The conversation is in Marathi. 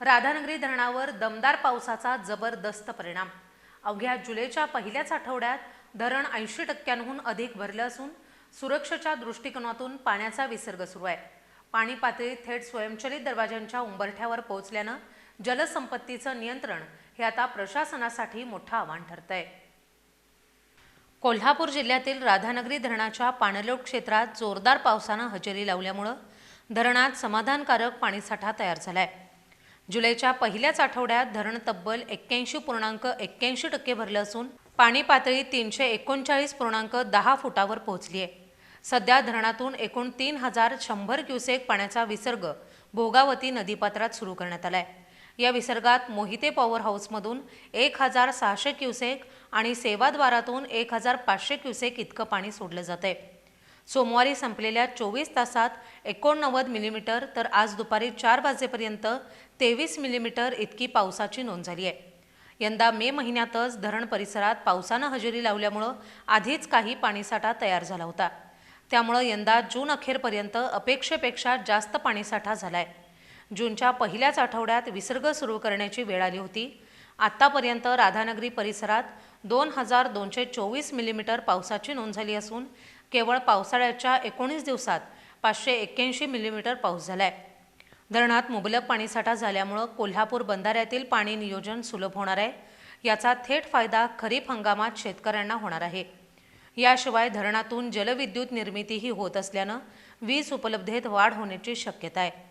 राधानगरी धरणावर दमदार पावसाचा जबरदस्त परिणाम. अवघ्या जुलैच्या पहिल्याच आठवड्यात धरण ऐंशी टक्क्यांहून अधिक भरलं असून सुरक्षेच्या दृष्टिकोनातून पाण्याचा विसर्ग सुरू आहे. पाणी पातळी थेट स्वयंचलित दरवाजांच्या उंबरठ्यावर पोहोचल्यानं जलसंपत्तीचं नियंत्रण हे आता प्रशासनासाठी मोठं आव्हान ठरत आहे कोल्हापूर जिल्ह्यातील राधानगरी धरणाच्या पाणलोट क्षेत्रात जोरदार पावसानं हजेरी लावल्यामुळं धरणात समाधानकारक पाणीसाठा तयार झाला आहे जुलैच्या पहिल्याच आठवड्यात धरण तब्बल एक्क्याऐंशी पूर्णांक एक्क्याऐंशी टक्के भरलं असून पाणी पातळी तीनशे एकोणचाळीस पूर्णांक दहा फुटावर पोहोचली आहे. सध्या धरणातून एकूण तीन हजार शंभर क्युसेक पाण्याचा विसर्ग भोगावती नदीपात्रात सुरू करण्यात आलाय. या विसर्गात मोहिते पॉवर हाऊसमधून एक हजार सहाशे क्युसेक आणि सेवाद्वारातून एक हजार पाचशे क्युसेक इतकं पाणी सोडलं जातंय. सोमवारी संपलेल्या चोवीस तासात एकोणनव्वद मिलीमीटर तर आज दुपारी चार वाजेपर्यंत तेवीस मिलीमीटर इतकी पावसाची नोंद झाली आहे. यंदा मे महिन्यातच धरण परिसरात पावसानं हजेरी लावल्यामुळं आधीच काही पाणीसाठा तयार झाला होता. त्यामुळं यंदा जून अखेरपर्यंत अपेक्षेपेक्षा जास्त पाणीसाठा झालाय. जूनच्या पहिल्याच आठवड्यात विसर्ग सुरू करण्याची वेळ आली होती. आत्तापर्यंत राधानगरी परिसरात दोन हजार दोनशे चोवीस मिलीमीटर पावसाची नोंद झाली असून केवळ पावसाळ्याच्या एकोणीस दिवसात पाचशे एक्क्याऐंशी मिलीमीटर पाऊस झालाय. धरणात मुबलक पाणीसाठा झाल्यामुळं कोल्हापूर बंधाऱ्यातील पाणी नियोजन सुलभ होणार आहे. याचा थेट फायदा खरीप हंगामात शेतकऱ्यांना होणार आहे. याशिवाय धरणातून जलविद्युत निर्मितीही होत असल्यानं वीज उपलब्धतेत वाढ होण्याची शक्यता आहे.